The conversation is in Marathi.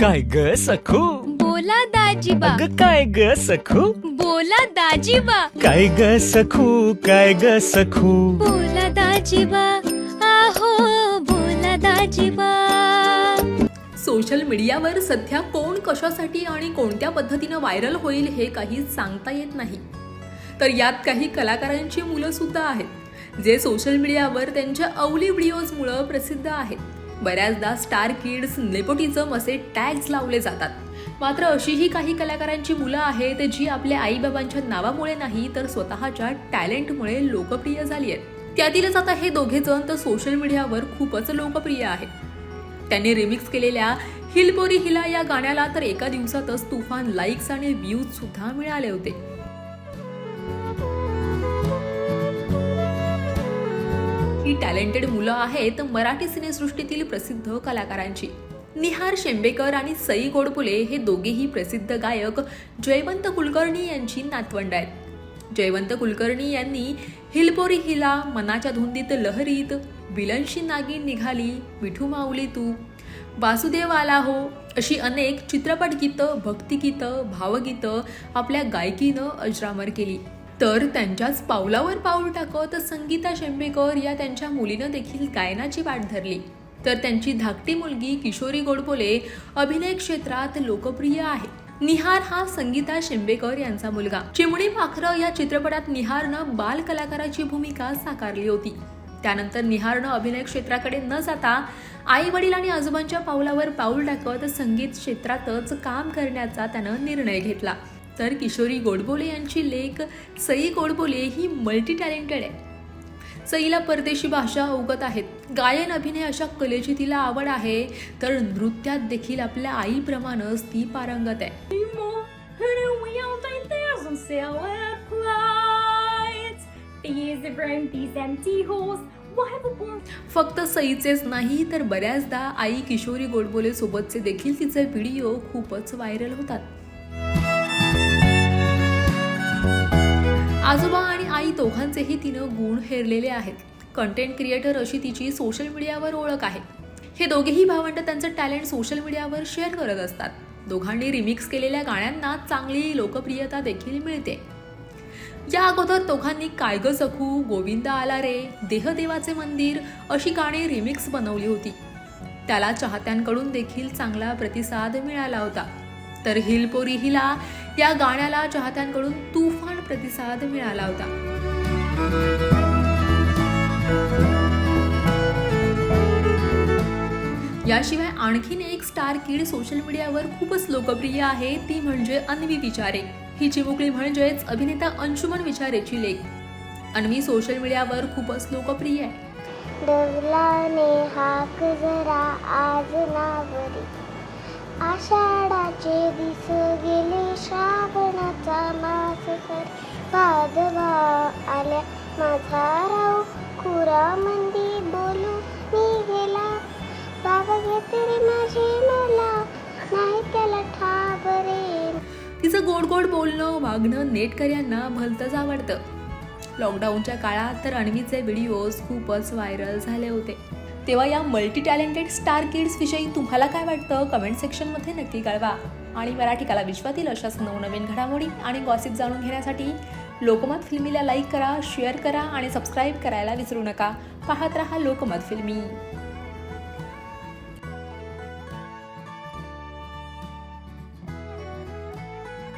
काय ग सखू? बोला दाजीबा. अग काय ग सखू? बोला दाजीबा. काय ग सखू? काय ग सखू? बोला दाजीबा. आहो बोला दाजीबा. सोशल मीडियावर सध्या कोण कशासाठी आणि कोणत्या पद्धतीनं व्हायरल होईल हे काही सांगता येत नाही. तर यात काही कलाकारांची मुलं सुद्धा आहेत जे सोशल मीडियावर त्यांच्या अवली व्हिडिओजमुळं प्रसिद्ध आहेत. बऱ्याचदा स्टार किड्स नेपोटिझम असे टॅग्स लावले जातात. मात्र अशीही काही कलाकारांची मुलं आहेत जी आपल्या आईबाबांच्या नावामुळे नाही तर स्वतःच्या टॅलेंटमुळे लोकप्रिय झाली आहेत. त्यातीलच आता हे दोघे जण तर सोशल मीडियावर खूपच लोकप्रिय आहेत. त्यांनी रिमिक्स केलेल्या हिलपोरी हिला या गाण्याला तर एका दिवसातच तुफान लाईक्स आणि व्ह्यूज सुद्धा मिळाले होते. ही टॅलेंटेड मुलं आहेत मराठी सिनेसृष्टीतील प्रसिद्ध कलाकारांची. निहार शेंबेकर आणि सई गोडबोले हे दोघेही प्रसिद्ध गायक जयवंत कुलकर्णी यांची नातवंड आहेत. जयवंत कुलकर्णी यांनी हिलपोरी हिला मनाच्या धुंदीत लहरीत विलनशी नागिन निघाली विठू माऊली तू वासुदेव आला हो अशी अनेक चित्रपट गीतं भक्तिगीतं भावगीतं आपल्या गायकीनं अजरामर केली. तर त्यांच्याच पावलावर पाऊल टाकत संगीता शेंबेकर या त्यांच्या मुलीनं देखील गायनाची वाट धरली. तर त्यांची धाकटी मुलगी किशोरी गोडबोले अभिनय क्षेत्रात लोकप्रिय आहे. निहार हा संगीता शेंबेकर यांचा मुलगा. चिमणी पाखरं या चित्रपटात निहारनं बाल कलाकाराची भूमिका साकारली होती. त्यानंतर निहारनं अभिनय क्षेत्राकडे न जाता आई वडील आणि आजोबांच्या पावलावर पाऊल टाकत संगीत क्षेत्रातच काम करण्याचा त्यानं निर्णय घेतला. तर किशोरी गोडबोले यांची लेख सई गोडबोले ही मल्टी टॅलेंटेड आहे. सईला परदेशी भाषा अवगत आहेत. गायन अभिनय अशा कलेची तिला आवड आहे. तर नृत्यात देखील आपल्या आईप्रमाणेच ती पारंगत आहे. फक्त सईचेच नाही तर बऱ्याचदा आई किशोरी गोडबोले सोबतचे देखील तिचे व्हिडिओ खूपच व्हायरल होतात. आजोबा आणि आई दोघांचेही तिनं गुण हेरलेले आहेत. कंटेंट क्रिएटर अशी तिची सोशल मीडियावर ओळख आहे. हे दोघेही भावंड त्यांचं टॅलेंट सोशल मीडियावर शेअर करत असतात. दोघांनी रिमिक्स केलेल्या गाण्यांना चांगली लोकप्रियता देखील मिळते. या अगोदर दोघांनी काय सखू गोविंदा आला रे देहदेवाचे मंदिर अशी गाणी रिमिक्स बनवली होती. त्याला चाहत्यांकडून देखील चांगला प्रतिसाद मिळाला होता. तर हिलपोरी हिला या गाण्याला चाहत्यांकडून तुफान प्रतिसाद मिळाला होता. याशिवाय आणखीन एक स्टार किड सोशल मीडियावर खूपच लोकप्रिय आहे ती म्हणजे अन्वी विचारे. ही चिमुकली म्हणजेच अभिनेता अंशुमन विचारेची लेख. अन्वी सोशल मीडियावर खूपच लोकप्रिय आहे. आषाढाचे दिस गेले श्रावणाचा मास सर. पादवा आल्या माझा राव खुरा मंदी बोलू मी गेला. बाबा घेते रे माझे मला नाही त्याला ठाबरे तिचं गोड गोड बोलणं वागणं नेटकऱ्यांना भलतंच आवडतं. लॉकडाऊनच्या काळात तर अण्वीचे व्हिडिओज खूपच व्हायरल झाले होते. तेव्हा या मल्टी टॅलेंटेड स्टार किड्स विषयी तुम्हाला काय वाटतं? कमेंट सेक्शनमध्ये नक्की कळवा. आणि मराठी कला विश्वातील अशाच नवनवीन घडामोडी आणि गॉसिप जाणून घेण्यासाठी लोकमत फिल्मीला लाईक करा शेअर करा आणि सबस्क्राईब करायला विसरू नका. पाहत रहा लोकमत फिल्मी.